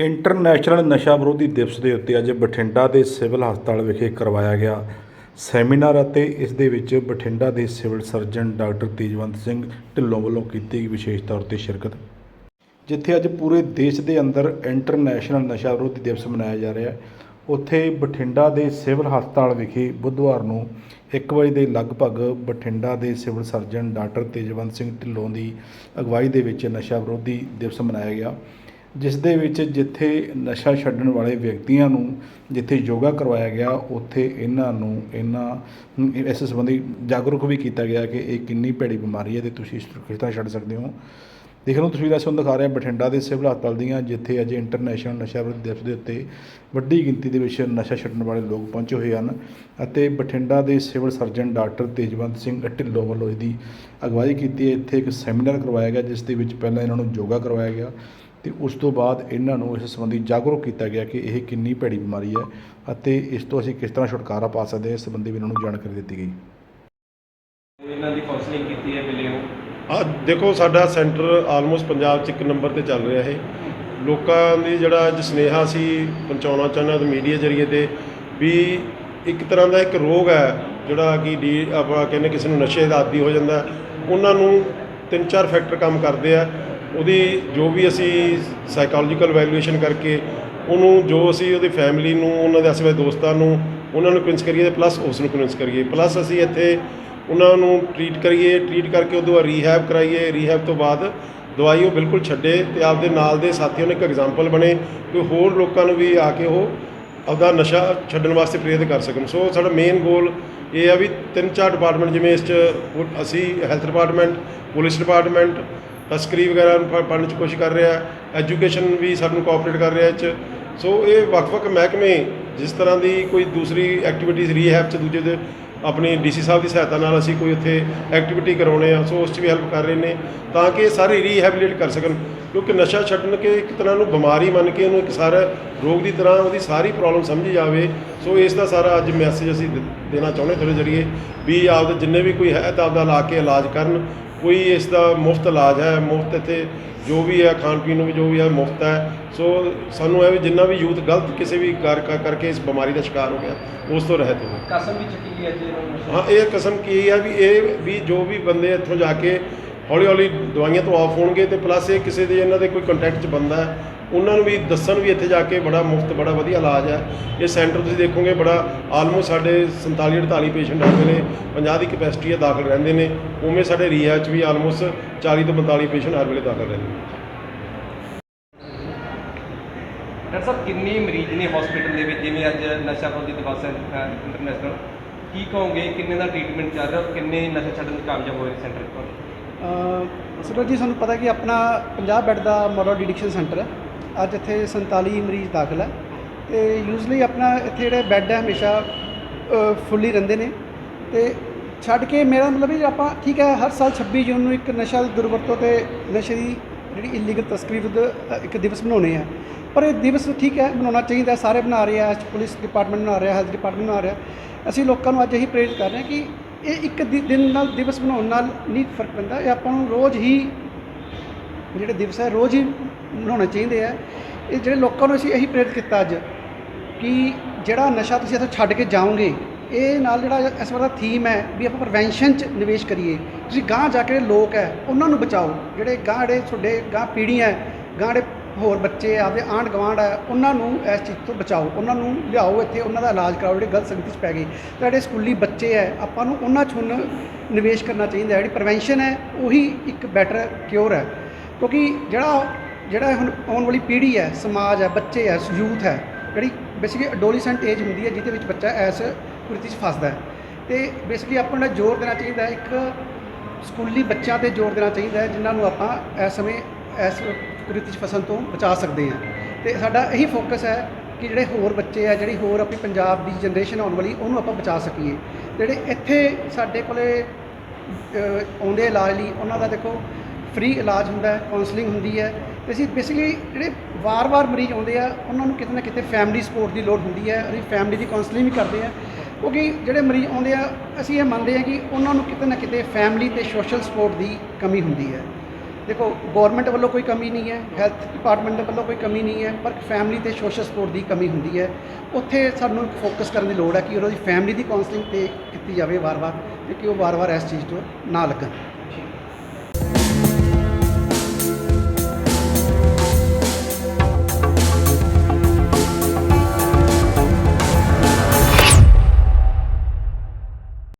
International ਨਸ਼ਾ ਵਿਰੋਧੀ ਦਿਵਸ ਦੇ ਉੱਤੇ ਅੱਜ ਬਠਿੰਡਾ ਦੇ ਸਿਵਲ ਹਸਪਤਾਲ ਵਿਖੇ ਕਰਵਾਇਆ ਗਿਆ ਸੈਮੀਨਾਰ ਅਤੇ ਇਸ ਦੇ ਵਿੱਚ ਬਠਿੰਡਾ ਦੇ civil surgeon doctor Tejwant Singh Dhillon ਵੱਲੋਂ ਕੀਤੀ ਗਈ ਵਿਸ਼ੇਸ਼ ਤੌਰ ਤੇ ਸ਼ਿਰਕਤ। ਜਿੱਥੇ ਅੱਜ ਪੂਰੇ ਦੇਸ਼ ਦੇ ਅੰਦਰ ਇੰਟਰਨੈਸ਼ਨਲ ਨਸ਼ਾ ਵਿਰੋਧੀ ਦਿਵਸ ਮਨਾਇਆ ਜਾ ਰਿਹਾ। ਹੈ ਉੱਥੇ ਬਠਿੰਡਾ ਦੇ ਸਿਵਲ ਹਸਪਤਾਲ ਵਿਖੇ ਬੁੱਧਵਾਰ ਨੂੰ 1 ਵਜੇ ਦੇ ਲਗਭਗ ਬਠਿੰਡਾ ਦੇ civil surgeon doctor Tejwant Singh Dhillon ਦੀ ਅਗਵਾਈ ਦੇ ਵਿੱਚ ਨਸ਼ਾ ਵਿਰੋਧੀ ਦਿਵਸ ਮਨਾਇਆ ਗਿਆ। ਜਿਸ ਦੇ ਵਿੱਚ ਜਿੱਥੇ ਨਸ਼ਾ ਛੱਡਣ ਵਾਲੇ ਵਿਅਕਤੀਆਂ ਨੂੰ ਜਿੱਥੇ ਯੋਗਾ ਕਰਵਾਇਆ ਗਿਆ, ਉੱਥੇ ਇਹਨਾਂ ਨੂੰ, ਇਹਨਾਂ ਇਸ ਸੰਬੰਧੀ ਜਾਗਰੂਕ ਵੀ ਕੀਤਾ ਗਿਆ ਕਿ ਇਹ ਕਿੰਨੀ ਭੈੜੀ ਬਿਮਾਰੀ ਹੈ ਤੇ ਤੁਸੀਂ ਇਸ ਨੂੰ ਕਿਸ ਤਰ੍ਹਾਂ ਛੱਡ ਸਕਦੇ ਹੋ। ਦੇਖ ਲਓ ਤਸਵੀਰਾਂ ਤੁਹਾਨੂੰ ਦਿਖਾ ਰਿਹਾ ਬਠਿੰਡਾ ਦੇ ਸਿਵਲ ਹਸਪਤਾਲ ਦੀਆਂ, ਜਿੱਥੇ ਅੱਜ ਇੰਟਰਨੈਸ਼ਨਲ ਨਸ਼ਾ ਵਿਰੋਧੀ ਦਿਵਸ ਦੇ ਉੱਤੇ ਵੱਡੀ ਗਿਣਤੀ ਦੇ ਵਿੱਚ ਨਸ਼ਾ ਛੱਡਣ ਵਾਲੇ ਲੋਕ ਪਹੁੰਚੇ ਹੋਏ ਹਨ ਅਤੇ ਬਠਿੰਡਾ ਦੇ civil surgeon doctor Tejwant Singh Dhillon ਵੱਲੋਂ ਇਹਦੀ ਅਗਵਾਈ ਕੀਤੀ ਹੈ। ਇੱਥੇ ਇੱਕ ਸੈਮੀਨਾਰ ਕਰਵਾਇਆ ਗਿਆ, ਜਿਸ ਦੇ ਵਿੱਚ ਪਹਿਲਾਂ ਇਹਨਾਂ ਨੂੰ ਯੋਗਾ ਕਰਵਾਇਆ ਗਿਆ। ਤੇ ਉਸ ਤੋਂ ਬਾਅਦ ਇਹਨਾਂ ਨੂੰ ਇਸ ਸੰਬੰਧੀ ਜਾਗਰੂਕ ਕੀਤਾ ਗਿਆ ਕਿ ਇਹ ਕਿੰਨੀ ਭੈੜੀ ਬਿਮਾਰੀ ਹੈ ਅਤੇ ਇਸ ਤੋਂ ਅਸੀਂ ਕਿਸ ਤਰ੍ਹਾਂ ਛੁਟਕਾਰਾ ਪਾ ਸਕਦੇ ਹਾਂ ਇਸ ਸੰਬੰਧੀ ਵੀ ਇਹਨਾਂ ਨੂੰ ਜਾਣਕਾਰੀ ਦਿੱਤੀ ਗਈ। ਇਹਨਾਂ ਦੀ ਕਾਉਂਸਲਿੰਗ ਕੀਤੀ ਹੈ ਮਿਲੇ ਹੋ ਆ ਦੇਖੋ ਸਾਡਾ ਸੈਂਟਰ ਆਲਮੋਸਟ ਪੰਜਾਬ 'ਚ ਇੱਕ ਨੰਬਰ ਤੇ ਚੱਲ ਰਿਹਾ ਹੈ ਲੋਕਾਂ ਦੀ ਜਿਹੜਾ ਅੱਜ ਸੁਨੇਹਾ ਸੀ ਪਹੁੰਚਾਉਣਾ ਚਾਹੁੰਦੇ ਤੇ ਮੀਡੀਆ ਜਰੀਏ ਤੇ ਵੀ ਇੱਕ ਤਰ੍ਹਾਂ ਦਾ ਇੱਕ ਰੋਗ ਹੈ ਜਿਹੜਾ ਕਿ ਡੀ ਆਪਾਂ ਕਹਿੰਦੇ ਕਿਸੇ ਨੂੰ ਨਸ਼ੇ ਦਾ ਆਦੀ ਹੋ ਜਾਂਦਾ। ਉਹਨਾਂ ਨੂੰ ਤਿੰਨ ਚਾਰ ਫੈਕਟਰ ਕੰਮ ਕਰਦੇ ਆ। ਉਹਦੀ ਜੋ ਵੀ ਅਸੀਂ ਸਾਈਕੋਲੋਜੀਕਲ ਵੈਲਿਊਏਸ਼ਨ ਕਰਕੇ ਉਹਨੂੰ ਜੋ ਅਸੀਂ ਉਹਦੀ ਫੈਮਿਲੀ ਨੂੰ, ਉਹਨਾਂ ਦੇ ਆਸ-ਪਾਸ ਦੋਸਤਾਂ ਨੂੰ, ਉਹਨਾਂ ਨੂੰ ਕਨਵਿੰਸ ਕਰੀਏ ਤੇ ਪਲੱਸ ਉਸ ਨੂੰ ਕਨਵਿੰਸ ਕਰੀਏ। ਪਲੱਸ ਅਸੀਂ ਇੱਥੇ ਉਹਨਾਂ ਨੂੰ ਟਰੀਟ ਕਰੀਏ ਟਰੀਟ ਕਰਕੇ ਉਦੋਂ ਬਾਅਦ ਰੀਹੈਬ ਕਰਾਈਏ। ਰੀਹੈਬ ਤੋਂ ਬਾਅਦ ਦਵਾਈ ਉਹ ਬਿਲਕੁਲ ਛੱਡੇ ਤੇ ਆਪਦੇ ਨਾਲ ਦੇ ਸਾਥੀਆਂ ਨੂੰ ਇੱਕ ਐਗਜ਼ਾਮਪਲ ਬਣੇ ਕਿ ਹੋਰ ਲੋਕਾਂ ਨੂੰ ਵੀ ਆ ਕੇ ਉਹ ਆਪਦਾ ਨਸ਼ਾ ਛੱਡਣ ਵਾਸਤੇ ਪ੍ਰੇਰਿਤ ਕਰ ਸਕਣ। ਸੋ ਸਾਡਾ ਮੇਨ ਗੋਲ ਇਹ ਆ ਵੀ ਤਿੰਨ ਚਾਰ ਡਿਪਾਰਟਮੈਂਟ ਜਿਵੇਂ ਇਸ 'ਚ ਅਸੀਂ ਹੈਲਥ ਡਿਪਾਰਟਮੈਂਟ ਪੁਲਿਸ ਡਿਪਾਰਟਮੈਂਟ ਤਸਕਰੀ ਵਗੈਰਾ ਨੂੰ ਫ- ਫੜਨ 'ਚ ਕੋਸ਼ਿਸ਼ ਕਰ ਰਿਹਾ, ਐਜੂਕੇਸ਼ਨ ਵੀ ਸਾਨੂੰ ਕੋਆਪਰੇਟ ਕਰ ਰਿਹਾ ਇਹ 'ਚ। ਸੋ ਇਹ ਵੱਖ-ਵੱਖ ਮਹਿਕਮੇ ਜਿਸ ਤਰ੍ਹਾਂ ਦੀ ਕੋਈ ਦੂਸਰੀ ਐਕਟੀਵਿਟੀਜ਼ ਰੀਹੈਬ 'ਚ ਦੂਜੇ ਦੇ, ਆਪਣੀ ਡੀਸੀ ਸਾਹਿਬ ਦੀ ਸਹਾਇਤਾ ਨਾਲ ਅਸੀਂ ਕੋਈ ਉੱਥੇ ਐਕਟੀਵਿਟੀ ਕਰਾਉਣੇ ਆ, ਸੋ ਉਸ 'ਚ ਵੀ ਹੈਲਪ ਕਰ ਰਹੇ ਨੇ, ਤਾਂ ਕਿ ਇਹ ਸਾਰੇ ਰੀਹੈਬਿਲਿਟ ਕਰ ਸਕਣ। ਕਿਉਂਕਿ ਨਸ਼ਾ ਛੱਡਣ ਕੇ ਇੱਕ ਤਰ੍ਹਾਂ ਨੂੰ ਬਿਮਾਰੀ ਮੰਨ ਕੇ ਉਹਨੂੰ ਇੱਕ ਸਾਰਾ ਰੋਗ ਦੀ ਤਰ੍ਹਾਂ ਉਹਦੀ ਸਾਰੀ ਪ੍ਰੋਬਲਮ ਸਮਝੀ ਜਾਵੇ, ਸੋ ਇਸ ਦਾ ਸਾਰਾ ਅੱਜ ਮੈਸੇਜ ਅਸੀਂ ਦੇਣਾ ਚਾਹੁੰਦੇ ਤੁਹਾਡੇ ਜਰੀਏ ਵੀ ਆਪਦੇ ਜਿੰਨੇ ਵੀ ਕੋਈ ਹੈ ਤਾਂ ਆਪਦਾ ਲਾ ਕੇ ਇਲਾਜ ਕਰਨ ਕੋਈ ਇਸ ਦਾ ਮੁਫਤ ਇਲਾਜ ਹੈ ਮੁਫਤ ਇੱਥੇ ਜੋ ਵੀ ਹੈ ਖਾਣ ਪੀਣ ਨੂੰ ਵੀ ਜੋ ਵੀ ਹੈ ਮੁਫਤ ਹੈ। ਸੋ ਸਾਨੂੰ ਇਹ ਵੀ ਜਿੰਨਾ ਵੀ ਯੂਥ ਗਲਤ ਕਿਸੇ ਵੀ ਕਾਰ ਕਰ- ਕਰਕੇ ਇਸ ਬਿਮਾਰੀ ਦਾ ਸ਼ਿਕਾਰ ਹੋ ਗਿਆ ਉਸ ਤੋਂ ਰਹਿਤ ਹੋਵੇ ਕਸਮ ਵੀ ਚੱਕੀ ਗਈ ਅੱਜ ਹਾਂ ਇਹ ਕਸਮ ਕੀ ਹੈ ਵੀ ਇਹ ਵੀ ਜੋ ਵੀ ਬੰਦੇ ਇੱਥੋਂ ਜਾ ਕੇ ਹੌਲੀ ਹੌਲੀ ਦਵਾਈਆਂ ਤੋਂ ਆਫ ਹੋਣਗੇ ਤੇ ਪਲੱਸ ਇਹ ਕਿਸੇ ਦੇ ਇਹਨਾਂ ਦੇ ਕੋਈ ਕੰਟੈਕਟ 'ਚ ਬੰਦਾ ਹੈ, ਉਹਨਾਂ ਨੂੰ ਵੀ ਦੱਸਣ ਵੀ ਇੱਥੇ ਜਾ ਕੇ ਬੜਾ ਮੁਫਤ, ਬੜਾ ਵਧੀਆ ਇਲਾਜ ਹੈ। ਇਹ ਸੈਂਟਰ ਤੁਸੀਂ ਦੇਖੋਗੇ ਬੜਾ ਆਲਮੋਸਟ ਸਾਡੇ 47 48 ਪੇਸ਼ੈਂਟ ਆਉਂਦੇ ਨੇ 50 ਦੀ ਕਪੈਸਿਟੀ ਹੈ, ਦਾਖਲ ਰਹਿੰਦੇ ਨੇ। ਉਵੇਂ ਸਾਡੇ ਰੀਆ 'ਚ ਵੀ ਆਲਮੋਸਟ 40 ਤੋਂ 45 ਪੇਸ਼ੈਂਟ ਹਰ ਵੇਲੇ ਦਾਖਲ ਰਹਿੰਦੇ ਨੇ। ਡਾਕਟਰ ਸਾਹਿਬ, ਕਿੰਨੇ ਮਰੀਜ਼ ਨੇ ਹਸਪੀਟਲ ਦੇ ਵਿੱਚ? ਜਿਵੇਂ ਅੱਜ ਨਸ਼ਾ ਵਿਰੋਧੀ ਦਿਵਸ ਇੰਟਰਨੈਸ਼ਨਲ ਕੀ ਕਹੋਗੇ, ਕਿੰਨੇ ਦਾ ਟ੍ਰੀਟਮੈਂਟ ਚੱਲ ਰਿਹਾ ਕਿੰਨੇ ਨਸ਼ਾ ਛੱਡਣ 'ਚ ਕਾਮਯਾਬ ਹੋਏ ਸੈਂਟਰ 'ਚ ਤੁਹਾਡੇ ਸਰ ਜੀ ਸਾਨੂੰ ਪਤਾ ਕਿ ਆਪਣਾ 50 ਬੈੱਡ ਦਾ ਮੋਡਲ ਡਿਡਿਕਸ਼ਨ ਸੈਂਟਰ ਹੈ। ਅੱਜ ਇੱਥੇ 47 ਮਰੀਜ਼ ਦਾਖਲ ਹੈ ਤੇ ਯੂਜ਼ਲੀ ਆਪਣਾ ਇੱਥੇ ਜਿਹੜੇ ਬੈੱਡ ਹੈ ਹਮੇਸ਼ਾ ਫੁੱਲੀ ਰਹਿੰਦੇ ਨੇ। ਤੇ ਛੱਡ ਕੇ ਮੇਰਾ ਮਤਲਬ ਵੀ ਆਪਾਂ ਠੀਕ ਹੈ, ਹਰ ਸਾਲ 26 ਜੂਨ ਨੂੰ ਇੱਕ ਨਸ਼ਾ ਦੁਰਵਰਤੋਂ ਤੇ ਨਸ਼ੇ ਦੀ ਜਿਹੜੀ ਇਲੀਗਲ ਤਸਕਰੀ ਵਿਰੁੱਧ ਇੱਕ ਦਿਵਸ ਮਨਾਉਣੇ ਆ। ਪਰ ਇਹ ਦਿਵਸ ਠੀਕ ਹੈ, ਮਨਾਉਣਾ ਚਾਹੀਦਾ, ਸਾਰੇ ਬਣਾ ਰਹੇ ਆ ਪੁਲਿਸ ਡਿਪਾਰਟਮੈਂਟ ਬਣਾ ਰਿਹਾ ਹੈਲਥ ਡਿਪਾਰਟਮੈਂਟ ਬਣਾ ਰਿਹਾ। ਅਸੀਂ ਲੋਕਾਂ ਨੂੰ ਅੱਜ ਇਹੀ ਪ੍ਰੇਰਿਤ ਕਰ ਰਹੇ ਹਾਂ ਕਿ ਇਹ ਇੱਕ ਦਿ- ਦਿਨ ਨਾਲ ਦਿਵਸ ਬਣਾਉਣ ਨਾਲ ਨਹੀਂ ਫ਼ਰਕ ਪੈਂਦਾ। ਇਹ ਆਪਾਂ ਨੂੰ ਰੋਜ਼ ਹੀ ਜਿਹੜੇ ਦਿਵਸ ਹੈ, ਰੋਜ਼ ਹੀ ਮਨਾਉਣੇ ਚਾਹੀਦੇ ਆ। ਇਹ ਜਿਹੜੇ ਲੋਕਾਂ ਨੂੰ ਅਸੀਂ ਇਹੀ ਪ੍ਰੇਰਿਤ ਕੀਤਾ ਅੱਜ ਕਿ ਜਿਹੜਾ ਨਸ਼ਾ ਤੁਸੀਂ ਇੱਥੋਂ ਛੱਡ ਕੇ ਜਾਓਗੇ, ਇਹ ਨਾਲ ਜਿਹੜਾ ਇਸ ਵਾਰ ਦਾ ਥੀਮ ਹੈ ਵੀ ਆਪਾਂ ਪ੍ਰੀਵੈਂਸ਼ਨ 'ਚ ਨਿਵੇਸ਼ ਕਰੀਏ। ਤੁਸੀਂ ਗਾਂਹ ਜਾ ਕੇ ਜਿਹੜੇ ਲੋਕ ਹੈ, ਉਹਨਾਂ ਨੂੰ ਬਚਾਓ। ਜਿਹੜੇ ਗਾਂਹ ਜਿਹੜੇ ਤੁਹਾਡੇ ਗਾਂਹ ਪੀੜ੍ਹੀਆਂ ਹੈ, ਗਾਂਹ ਜਿਹੜੇ ਹੋਰ ਬੱਚੇ ਆਪਦੇ ਆਂਢ ਗੁਆਂਢ ਹੈ ਉਹਨਾਂ ਨੂੰ ਇਸ ਚੀਜ਼ ਤੋਂ ਬਚਾਓ, ਉਹਨਾਂ ਨੂੰ ਲਿਆਓ ਇੱਥੇ, ਉਹਨਾਂ ਦਾ ਇਲਾਜ ਕਰਾਓ, ਜਿਹੜੇ ਗਲਤ ਸੰਗਤੀ 'ਚ ਪੈ ਗਏ ਤੇ ਜਿਹੜੇ ਸਕੂਲੀ ਬੱਚੇ ਹੈ ਆਪਾਂ ਨੂੰ ਉਹਨਾਂ 'ਚ ਹੁਣ ਨਿਵੇਸ਼ ਕਰਨਾ ਚਾਹੀਦਾ, ਜਿਹੜੀ ਪ੍ਰੀਵੈਂਸ਼ਨ ਹੈ ਉਹੀ ਇੱਕ ਬੈਟਰ ਕਿਉਰ ਹੈ ਕਿਉਂਕਿ ਜਿਹੜਾ ਜਿਹੜਾ ਹੁਣ ਆਉਣ ਵਾਲੀ ਪੀੜ੍ਹੀ ਹੈ ਸਮਾਜ ਹੈ ਬੱਚੇ ਹੈ ਯੂਥ ਹੈ ਜਿਹੜੀ ਬੇਸਿਕਲੀ ਅਡੋਲੀਸੈਂਟ ਏਜ ਹੁੰਦੀ ਹੈ ਜਿਹਦੇ ਵਿੱਚ ਬੱਚਾ ਐਸ ਕੁਰੀਤੀ 'ਚ ਫਸਦਾ ਹੈ। ਤੇ ਬੇਸਿਕਲੀ ਆਪਾਂ ਨੂੰ ਜ਼ੋਰ ਦੇਣਾ ਚਾਹੀਦਾ, ਇੱਕ ਸਕੂਲੀ ਬੱਚਿਆਂ ਤੇ ਜ਼ੋਰ ਦੇਣਾ ਚਾਹੀਦਾ ਹੈ ਜਿਨ੍ਹਾਂ ਨੂੰ ਆਪਾਂ ਇਸ ਸਮੇਂ, ਇਸ ਕੁਰੀਤੀ 'ਚ ਫਸਣ ਤੋਂ ਬਚਾ ਸਕਦੇ ਹਾਂ। ਤੇ ਸਾਡਾ ਇਹੀ ਫੋਕਸ ਹੈ ਕਿ ਜਿਹੜੇ ਹੋਰ ਬੱਚੇ ਆ, ਜਿਹੜੀ ਹੋਰ ਆਪਣੀ ਪੰਜਾਬ ਦੀ ਜਨਰੇਸ਼ਨ ਆਉਣ ਵਾਲੀ, ਉਹਨੂੰ ਆਪਾਂ ਬਚਾ ਸਕੀਏ। ਜਿਹੜੇ ਇੱਥੇ ਸਾਡੇ ਕੋਲੇ ਆਉਂਦੇ ਇਲਾਜ ਲਈ, ਉਹਨਾਂ ਦਾ ਦੇਖੋ ਫ੍ਰੀ ਇਲਾਜ ਹੁੰਦਾ ਹੈ ਕਾਉਂਸਲਿੰਗ ਹੁੰਦੀ ਹੈ। ਤੇ ਅਸੀਂ ਬੇਸਿਕਲੀ ਜਿਹੜੇ ਵਾਰ-ਵਾਰ ਮਰੀਜ਼ ਆਉਂਦੇ ਆ, ਉਹਨਾਂ ਨੂੰ ਕਿਤੇ ਨਾ ਕਿਤੇ ਫੈਮਿਲੀ ਸਪੋਰਟ ਦੀ ਲੋੜ ਹੁੰਦੀ ਹੈ। ਅਸੀਂ ਫੈਮਿਲੀ ਦੀ ਕਾਉਂਸਲਿੰਗ ਵੀ ਕਰਦੇ ਆ ਕਿਉਂਕਿ ਜਿਹੜੇ ਮਰੀਜ਼ ਆਉਂਦੇ ਆ, ਅਸੀਂ ਇਹ ਮੰਨਦੇ ਆ ਕਿ ਉਹਨਾਂ ਨੂੰ ਕਿਤੇ ਨਾ ਕਿਤੇ ਫੈਮਿਲੀ ਤੇ ਸੋਸ਼ਲ ਸਪੋਰਟ ਦੀ ਕਮੀ ਹੁੰਦੀ ਹੈ। ਦੇਖੋ ਗਵਰਨਮੈਂਟ ਵੱਲੋਂ ਕੋਈ ਕਮੀ ਨਹੀਂ ਹੈ ਹੈਲਥ ਡਿਪਾਰਟਮੈਂਟ ਵੱਲੋਂ ਕੋਈ ਕਮੀ ਨਹੀਂ ਹੈ, ਪਰ ਫੈਮਿਲੀ ਤੇ ਸੋਸ਼ਲ ਸਪੋਰਟ ਦੀ ਕਮੀ ਹੁੰਦੀ ਹੈ। ਉੱਥੇ ਸਾਨੂੰ ਫੋਕਸ ਕਰਨ ਦੀ ਲੋੜ ਹੈ ਕਿ ਉਹਨਾਂ ਦੀ ਫੈਮਿਲੀ ਦੀ ਕਾਉਂਸਲਿੰਗ ਤੇ ਕੀਤੀ ਜਾਵੇ ਵਾਰ-ਵਾਰ ਕਿ ਉਹ ਵਾਰ-ਵਾਰ ਇਸ ਚੀਜ਼ ਤੋਂ ਨਾ ਲੱਗਣ।